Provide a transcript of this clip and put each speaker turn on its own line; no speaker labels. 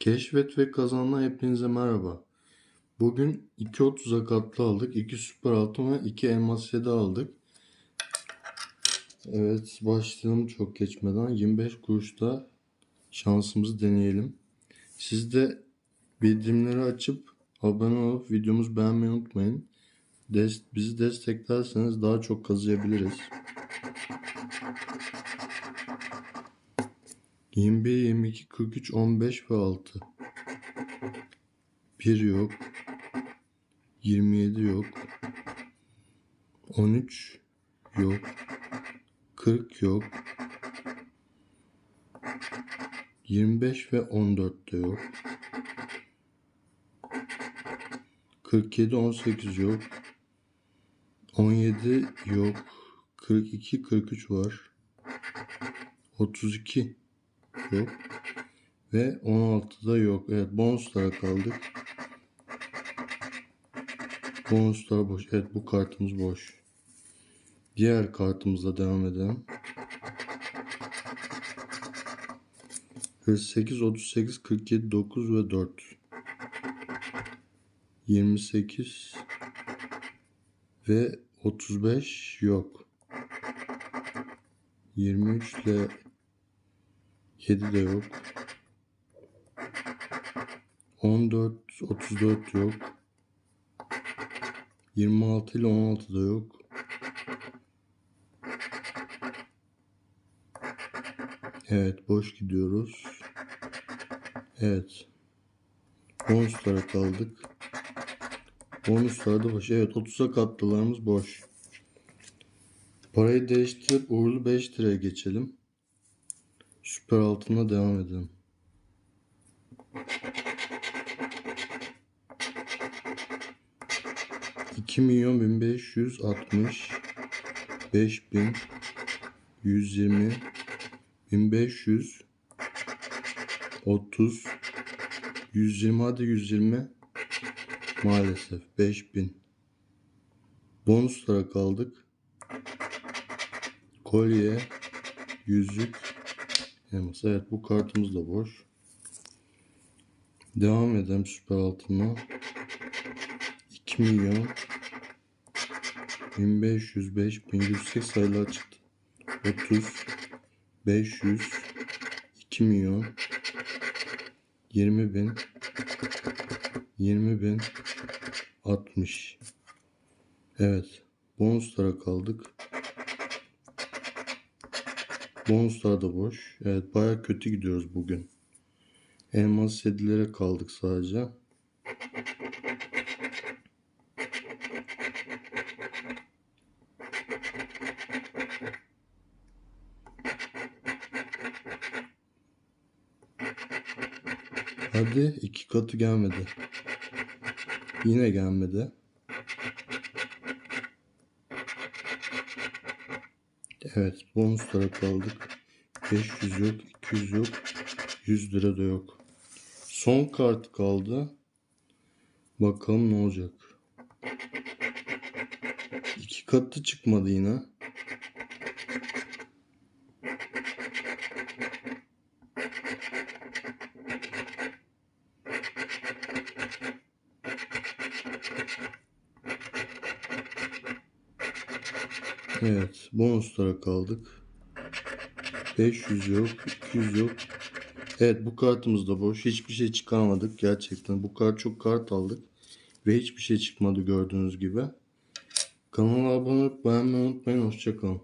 Keşfet ve kazanma hepinize merhaba. Bugün 2.30'a katlı aldık. 2 süper altın ve 2 elmas 7 aldık. Evet başlayalım çok geçmeden. 25 kuruşta şansımızı deneyelim. Siz de bildirimleri açıp abone olup videomuzu beğenmeyi unutmayın. Des bizi desteklerseniz daha çok kazıyabiliriz. 21, 22, 43, 15 ve 6. 1 yok. 27 yok. 13 yok. 40 yok. 25 ve 14 de yok. 47, 18 yok. 17 yok. 42, 43 var. 32 yok. Ve 16'da yok. Evet bonuslara kaldık. Bonuslar boş. Evet bu kartımız boş. Diğer kartımızla devam edelim. 48, 38, 47, 9 ve 4. 28 ve 35 yok. 23 ile 7 de yok. 14, 34 yok. 26 ile 16 da yok. Evet boş gidiyoruz. Evet. Bonuslara kaldık. Bonuslarda boş. Evet 30'a katlılarımız boş. Parayı değiştirip uğurlu 5 liraya geçelim. Süper altına devam edelim. İki milyon bin beş yüz altmış beş bin yüz yirmi bin beş yüz otuz yüz yirmi. Hadi yüz yirmi. Maalesef beş bin. Bonuslara kaldık. Kolye yüzük elmas evet bu kartımız da boş. Devam edelim süper altına 2 milyon 1500 5000 yüksek sayılar çıktı. 30 500 2 milyon 20 bin 20 bin 60 evet bonuslara kaldık bonuslar da boş evet baya kötü gidiyoruz bugün elmas 7'lere kaldık sadece Hadi iki katı gelmedi. Yine gelmedi. Evet bonuslara kaldık. 500 yok, 200 yok, 100 lira da yok. Son kart kaldı. Bakalım ne olacak. İki katı çıkmadı yine. Evet, bonuslara kaldık. 500 yok, 200 yok. Evet, bu kartımız da boş. Hiçbir şey çıkaramadık gerçekten. Bu kart çok kart aldık ve hiçbir şey çıkmadı gördüğünüz gibi. Kanala abone olup beğenmeyi unutmayın. Hoşçakalın.